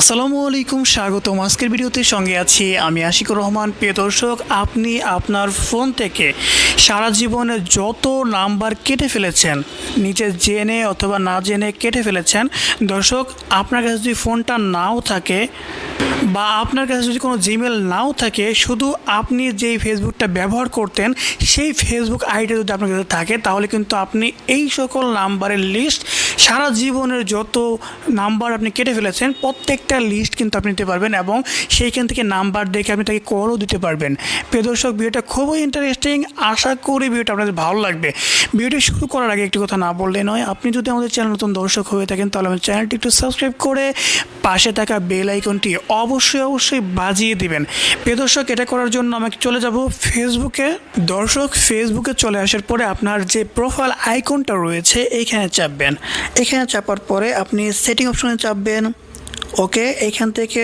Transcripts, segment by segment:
আসসালামু আলাইকুম, স্বাগতম। আজকের ভিডিওতে সঙ্গে আছি আমি আশিকুর রহমান। প্রিয় দর্শক, আপনি আপনার ফোন থেকে সারা জীবনে যত নাম্বার কেটে ফেলেছেন, নিচে জেনে অথবা না জেনে কেটে ফেলেছেন, দর্শক, আপনার কাছে যদি ফোনটা নাও থাকে বা আপনার কাছে যদি কোনো জিমেল নাও থাকে, শুধু আপনি যেই ফেসবুকটা ব্যবহার করতেন, সেই ফেসবুক আইডি যদি আপনার কাছে থাকে, তাহলে কিন্তু আপনি এই সকল নাম্বারের লিস্ট সারা জীবনের যত নাম্বার আপনি কেটে ফেলেছেন, প্রত্যেকটা লিস্ট কিন্তু আপনি নিতে পারবেন এবং সেইখান থেকে নাম্বার দেখে আপনি তাকে কলও দিতে পারবেন। দর্শক, ভিডিওটা খুবই ইন্টারেস্টিং আশা করি ভিডিওটা আপনাদের ভালো লাগবে। ভিডিওটি শুরু করার আগে একটি কথা না বললে নয়, আপনি যদি আমাদের চ্যানেল নতুন দর্শক হয়ে থাকেন, তাহলে আমাদের চ্যানেলটি একটু সাবস্ক্রাইব করে পাশে থাকা বেল আইকনটি অবশ্যই অবশ্যই বাজিয়ে দিবেন। দর্শক, এটা করার জন্য আমাকে চলে যাব ফেসবুকে দর্শক ফেসবুকে চলে আসার পরে আপনার যে প্রোফাইল আইকনটা রয়েছে এইখানে চাপবেন। এখানে চাপার পরে আপনি সেটিং অপশনে চাপবেন। ওকে এখান থেকে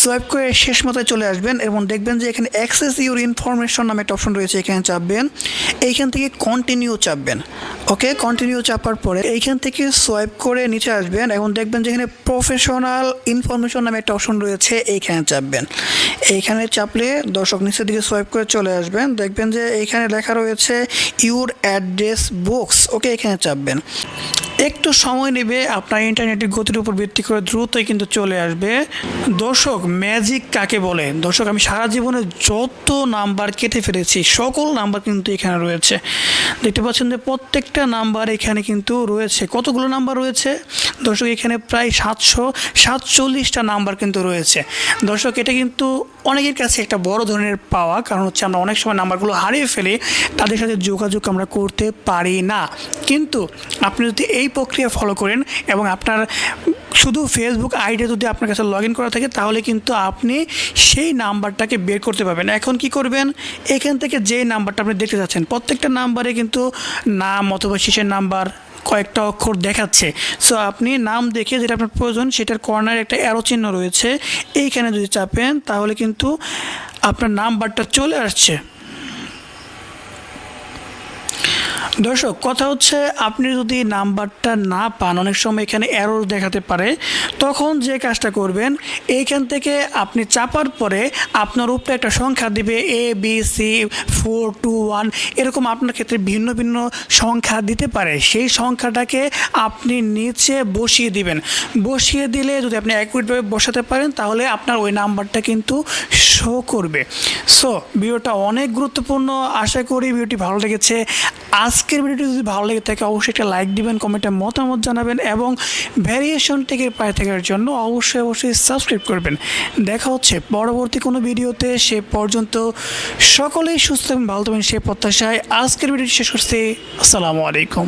সোয়াইপ করে শেষ মাথায় চলে আসবেন এবং দেখবেন যে এখানে অ্যাক্সেস ইউর ইনফরমেশন নামে একটা অপশন রয়েছে, এখানে চাপবেন। এইখান থেকে কন্টিনিউ চাপবেন। ওকে কন্টিনিউ চাপার পরে এইখান থেকে সোয়াইপ করে নিচে আসবেন এবং দেখবেন যে এখানে প্রফেশনাল ইনফরমেশন নামে একটা অপশন রয়েছে, এইখানে চাপবেন। এইখানে চাপলে দর্শক নিচের দিকে সোয়াইপ করে চলে আসবেন। দেখবেন যে এইখানে লেখা রয়েছে ইউর অ্যাড্রেস বুকস ওকে এখানে চাপবেন। একটু সময় নেবে, আপনার ইন্টারনেটের গতির উপর ভিত্তি করে দ্রুতই কিন্তু চলে আসবে। দর্শক ম্যাজিক কাকে বলে? দর্শক, আমি সারা জীবনে যত নাম্বার কেটে ফেলেছি, সকল নাম্বার কিন্তু এখানে রয়েছে। দেখতে পাচ্ছেন যে প্রত্যেকটা নাম্বার এখানে কিন্তু রয়েছে। কতগুলো নাম্বার রয়েছে? দর্শক, এখানে প্রায় সাতশো সাতচল্লিশটা নাম্বার কিন্তু রয়েছে। দর্শক, এটা কিন্তু অনেকের কাছে একটা বড় ধরনের পাওয়া, কারণ হচ্ছে আমরা অনেক সময় নাম্বারগুলো হারিয়ে ফেলি, তাদের সাথে যোগাযোগ আমরা করতে পারি না। কিন্তু আপনি যদি এই প্রক্রিয়া ফলো করেন এবং আপনার শুধু ফেসবুক আইডি যদি আপনার কাছে লগ ইন করা থাকে, তাহলে কিন্তু আপনি সেই নাম্বারটাকে বের করতে পারবেন। এখন কি করবেন? এখান থেকে যে নাম্বারটা আপনি দেখতে যাচ্ছেন, প্রত্যেকটা নাম্বারে কিন্তু নাম অথবা শেষের নাম্বার কয়েকটা অক্ষর দেখাচ্ছে। সো আপনি নাম দেখে যেটা আপনার প্রয়োজন, সেটার কর্নারে একটা অ্যারো চিহ্ন রয়েছে। এইখানে যদি চাপেন, তাহলে কিন্তু আপনার নাম্বারটা চলে আসছে। দর্শক, কথা হচ্ছে আপনি যদি নাম্বারটা না পান, অনেক সময় এখানে এরর দেখাতে পারে, তখন যে কাজটা করবেন, এইখান থেকে আপনি চাপার পরে আপনার উপরে একটা সংখ্যা দিবে A B C four two one এরকম আপনার ক্ষেত্রে ভিন্ন ভিন্ন সংখ্যা দিতে পারে। সেই সংখ্যাটাকে আপনি নিচে বসিয়ে দিবেন। বসিয়ে দিলে যদি আপনি অ্যাকুরেটভাবে বসাতে পারেন, তাহলে আপনার ওই নাম্বারটা কিন্তু শো করবে। সো ভিডিওটা অনেক গুরুত্বপূর্ণ। আশা করি ভিডিওটি ভালো লেগেছে। আজকের ভিডিওটি যদি ভালো লেগে থাকে, অবশ্যই একটা লাইক দিবেন কমেন্টে মতামত জানাবেন এবং ভ্যারিয়েশন থেকে পায়ে থাকার জন্য অবশ্যই অবশ্যই সাবস্ক্রাইব করবেন। দেখা হচ্ছে পরবর্তী কোনো ভিডিওতে। সে পর্যন্ত সকলেই সুস্থ এবং ভালো থাকবেন, সে প্রত্যাশায় আজকের ভিডিওটি শেষ করছি। আসসালামু আলাইকুম।